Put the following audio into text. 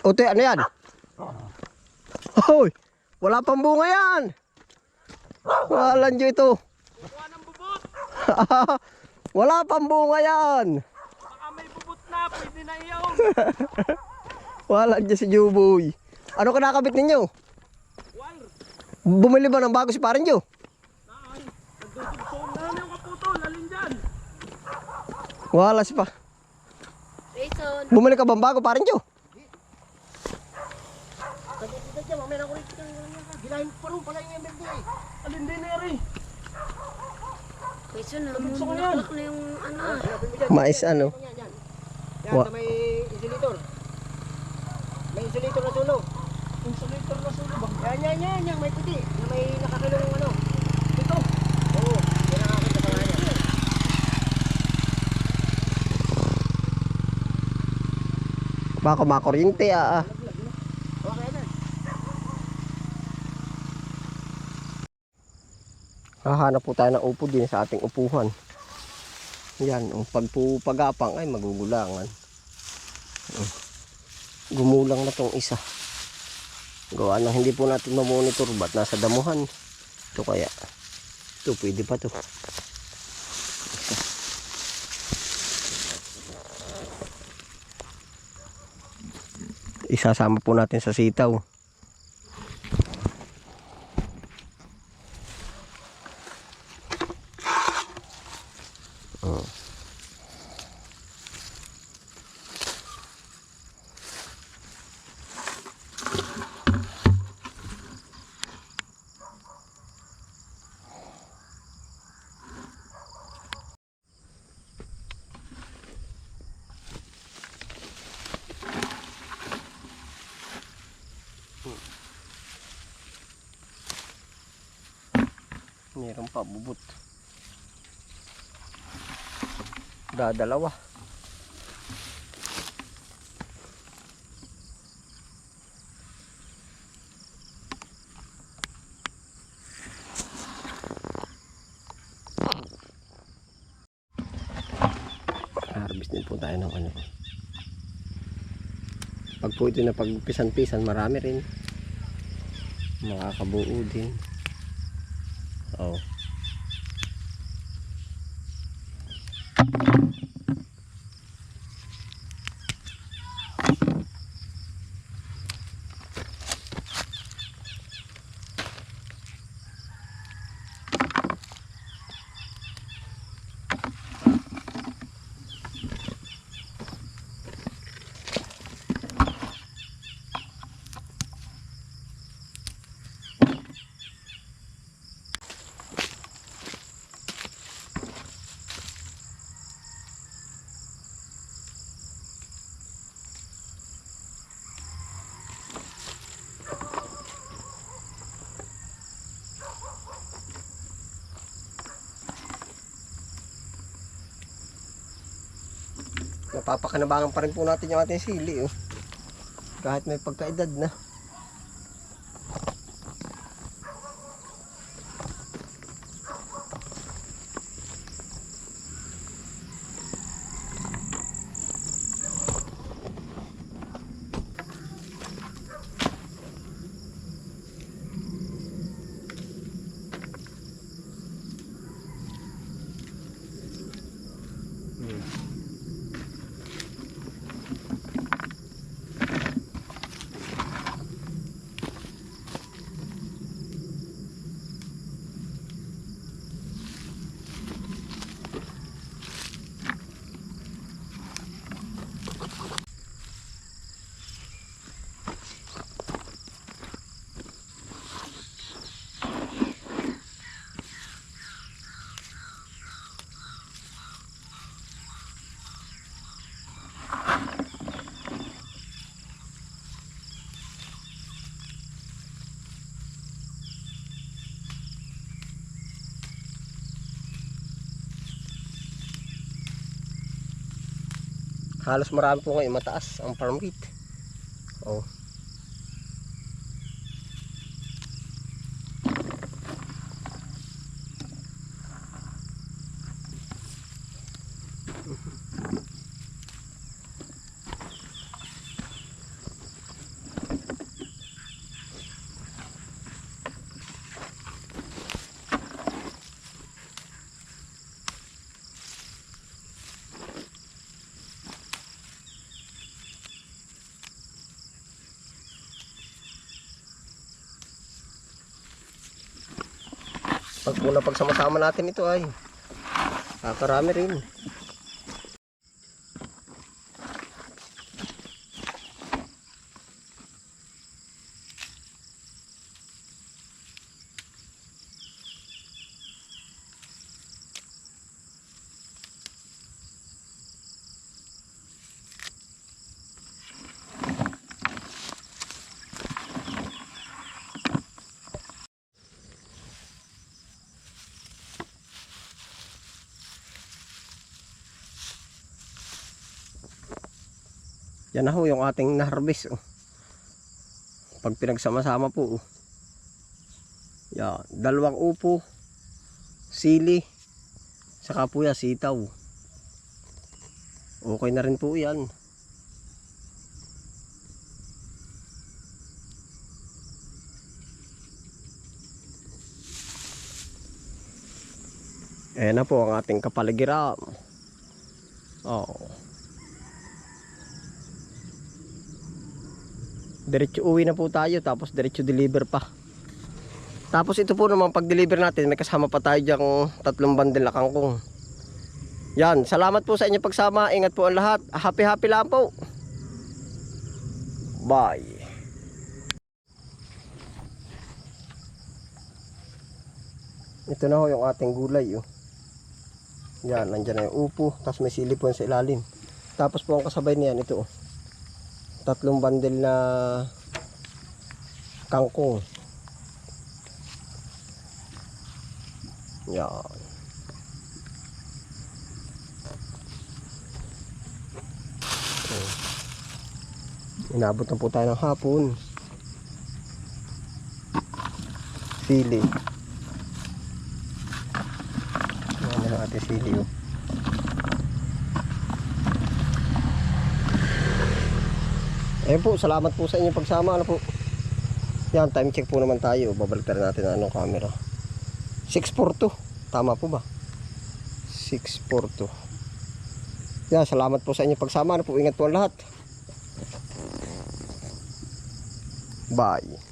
Ote, ano yan? Hoy, wala pang bunga yan. Walan nyo ito. Wala pang bunga yan. Baka may bubot na. Pwede na iyaw. Wala dyan si Juboy. Ano kinakabit ninyo? Wal. Bumili ba ng bago si Parin Jo? Naan. Nagdudugtong na yung kaputol. Alin dyan? Wala si pa. Jason. Bumili ka bang bago Parin Jo? Tagkita dyan. Mamaya na ko rin. Gilahin pa rin pala yung MMD. Alin din na rin. Namulaklak na yung ano ah. Mais ano? Yan. Wa- may insulator. May insulator na sulo. Insulator na sulo ba? Yan, yan, yan, yan, may puti. Na may nakakilong ano. Ito. Oo, yan ang akin sa pangalan. Baka makuryente ah. ah. Okay na. Hahanap po tayo ng upo din sa ating upuhan. Yan, ang pagpupagapang ay magugulangan. Oh. Gumulang na tong isa. Gawa na hindi po natin mamonitor ba't nasa damuhan. Ito kaya. Ito pwede pa to. Isa. Isasama po natin sa sitaw. Meron pa bubot. Dadalawa. Harvest din po tayo ng ano. Pag po ito na pagpisan-pisan, marami rin. Makakabuo din. Oh. Napapakanabangan pa rin po natin yung ating sili. Oh. Kahit may pagkaedad na. Halos marami po ngayon mataas ang farm gate. Oh. Pag po na pagsama-sama natin ito ay kakarami rin. Yan na ho yung ating na-harvest. Oh. Pag pinagsama-sama po. Oh. Yan, dalawang upo, sili, saka po yan, sitaw. Okay na rin po yan. Ayan na po ang ating kapaligiram. Oh. Diretso uwi na po tayo tapos diretso deliver pa. Tapos ito po naman pag deliver natin may kasama pa tayo diyang tatlong bandel na kangkong. Yan, salamat po sa inyo pagsama. Ingat po ang lahat. Happy happy lang po. Bye. Ito na ho yung ating gulay oh. Yan, nandyan na yung upo, tapos may sili po yan sa ilalim. Tapos po ang kasabay niyan ito oh tatlong bandel na kangkong. Yan. Oh. Inabot na po tayo ng hapon. Sili. Yan ang ating sili. Oh. Ayun po, salamat po sa inyong pagsama. Ano po? Yan, time check po naman tayo. Babalik na natin ang anong camera. 642. Tama po ba? 642. Yan, salamat po sa inyong pagsama. Ano po, ingat po ang lahat. Bye.